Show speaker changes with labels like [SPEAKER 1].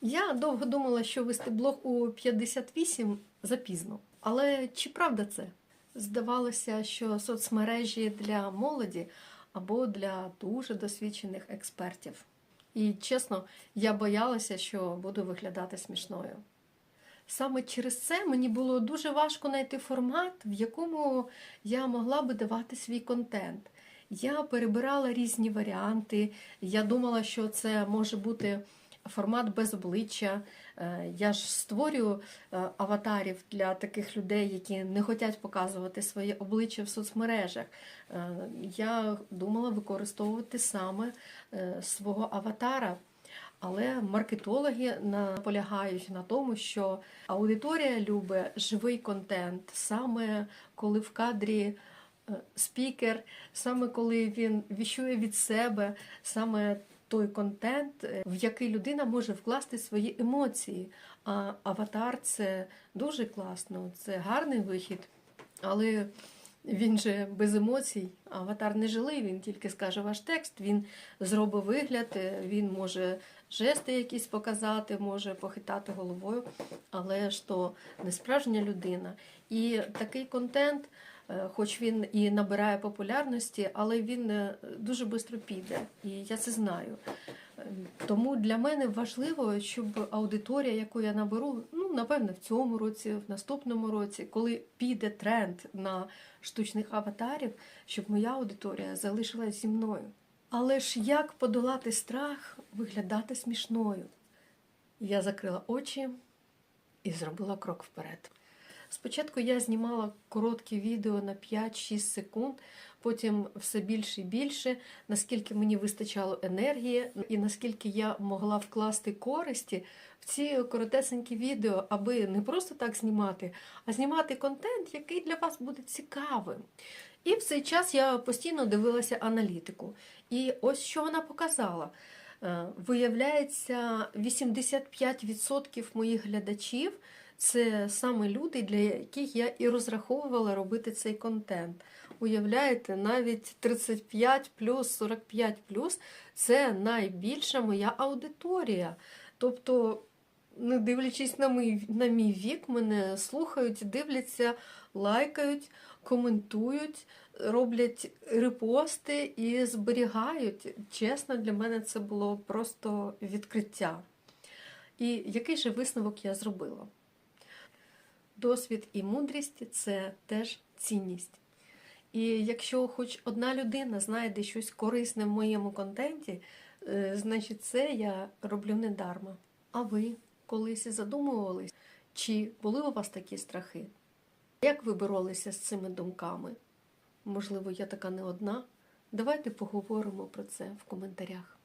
[SPEAKER 1] Я довго думала, що вести блог у 58 запізно. Але чи правда це? Здавалося, що соцмережі для молоді або для дуже досвідчених експертів. І чесно, я боялася, що буду виглядати смішною. Саме через це мені було дуже важко знайти формат, в якому я могла би давати свій контент. Я перебирала різні варіанти. Я думала, що це може бути формат без обличчя. Е, Я ж створюю е, аватарів для таких людей, які не хочуть показувати своє обличчя в соцмережах. Е, Я думала використовувати саме свого аватара. Але маркетологи наполягають на тому, що аудиторія любить живий контент, саме коли в кадрі спікер, саме коли він віщує від себе, саме той контент, е, в який людина може вкласти свої емоції. А аватар це дуже класно, це гарний вихід, але він же без емоцій. Аватар не жилий, він тільки скаже ваш текст, він зробить вигляд, е, він може жести якісь показати, може похитати головою, але ж то не справжня людина. І такий контент, хоч він і набирає популярності, але він е, дуже швидко піде. І я це знаю. Е, Тому для мене важливо, щоб аудиторія, яку я наберу, ну напевне, в цьому році, в наступному році, коли піде тренд на штучних аватарів, щоб моя аудиторія залишилась зі мною. Але ж як подолати страх виглядати смішною? Я закрила очі і зробила крок вперед. Спочатку я знімала короткі відео на 5-6 секунд, потім все більше і більше, наскільки мені вистачало енергії, і наскільки я могла вкласти користі в ці коротесенькі відео, аби не просто так знімати, а знімати контент, який для вас буде цікавим. І в цей час я постійно дивилася аналітику. І ось що вона показала. Е, Виявляється, 85% моїх глядачів це саме люди, для яких я і розраховувала робити цей контент. Уявляєте, навіть 35 плюс, 45 плюс це найбільша моя аудиторія. Тобто, не дивлячись на мій, на мій вік, мене слухають, дивляться, лайкають, коментують, роблять репости і зберігають. Чесно, для мене це було просто відкриття. І який же висновок я зробила? Досвід і мудрість це теж цінність. І якщо хоч одна людина знайде щось корисне в моєму контенті, е, значить це я роблю недарма. А ви колись задумувались, чи були у вас такі страхи? Як ви боролися з цими думками? Можливо, я така не одна? Давайте поговоримо про це в коментарях.